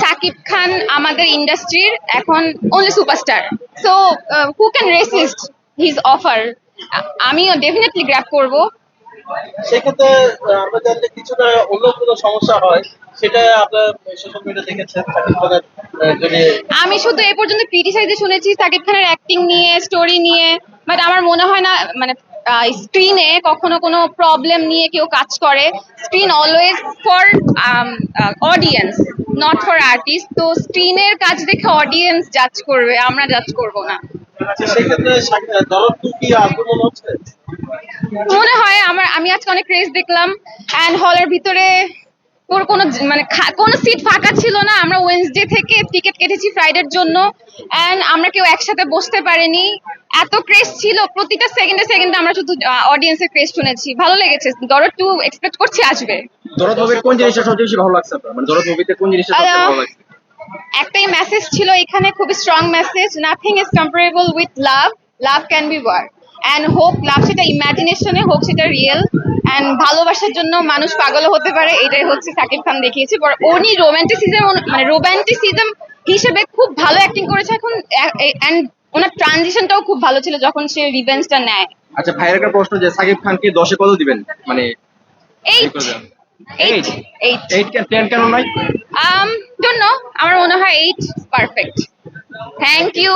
সাকিব খান আমাদের ইন্ডাস্ট্রির এখন only superstar so who can resist his offer আমিও ডেফিনেটলি গ্র্যাপ করব। সেক্ষেত্রে আমরা জানলে কিছুটা অন্য কোনো সমস্যা হয় সেটা আপনার সোশ্যাল মিডিয়া দেখেছেন সাকিব খানের আমি শুধু এ পর্যন্ত ক্রিটিসাইজে শুনেছি সাকিব খানের অ্যাক্টিং নিয়ে স্টোরি নিয়ে বাট আমার মনে হয় না মানে স্ক্রিনে কখনো কোনো প্রবলেম নিয়ে কেউ কাজ করে। Screen always for audience not for artist তো স্ক্রিনের কাজ দেখে অডিয়েন্স জাজ করবে আমরা জাজ করব না। আচ্ছা, মনে হয় আমার আমি আজকে অনেক ক্রেজ দেখলাম। অ্যান্ড হলের ভিতরে ওর কোনো মানে কোনো সিট ফাঁকা ছিল না। আমরা ওয়েন্সডে থেকে টিকিট কেটেছি ফ্রাইডের জন্য। অ্যান্ড আমরা কেউ একসাথে বসতে পারিনি। এত ক্রেজ ছিল প্রতিটা সেকেন্ডে সেকেন্ডে আমরা শুধু অডিয়েন্সের ক্রেজ শুনেছি। ভালো লেগেছে। দরদ টু এক্সপেক্ট করছি আসবে। জরদ মুভির কোন জিনিসটা সবচেয়ে বেশি ভালো লাগছে আপনার? মানে জরদ মুভিতে কোন জিনিসটা সবচেয়ে ভালো লাগছে? একটাই মেসেজ ছিল এখানে খুবই strong message nothing is comparable with love love can be war and হোক লাভ সেটা ইমাজিনেশনে হোক সেটা রিয়েল অ্যান্ড ভালোবাসার জন্য মানুষ পাগলও হতে পারে এটাই হচ্ছে সাকিব খান দেখিয়েছে। বর- উনি রোম্যান্টিসিজম মানে রোম্যান্টিসিজম হিসেবে খুব ভালো অ্যাক্টিং করেছে এখন অ্যান্ড ওনার ট্রানজিশনটাও খুব ভালো ছিল যখন সে রিভেঞ্জটা নেয়। আচ্ছা ভাইয়ের একটা প্রশ্ন যে সাকিব খানকে দশে কত দিবেন? মানে এইট এইট এইট এইট কেন? টেন কেন নয় আম know. আমার মনে হয় এইট পারফেক্ট থ্যাংক ইউ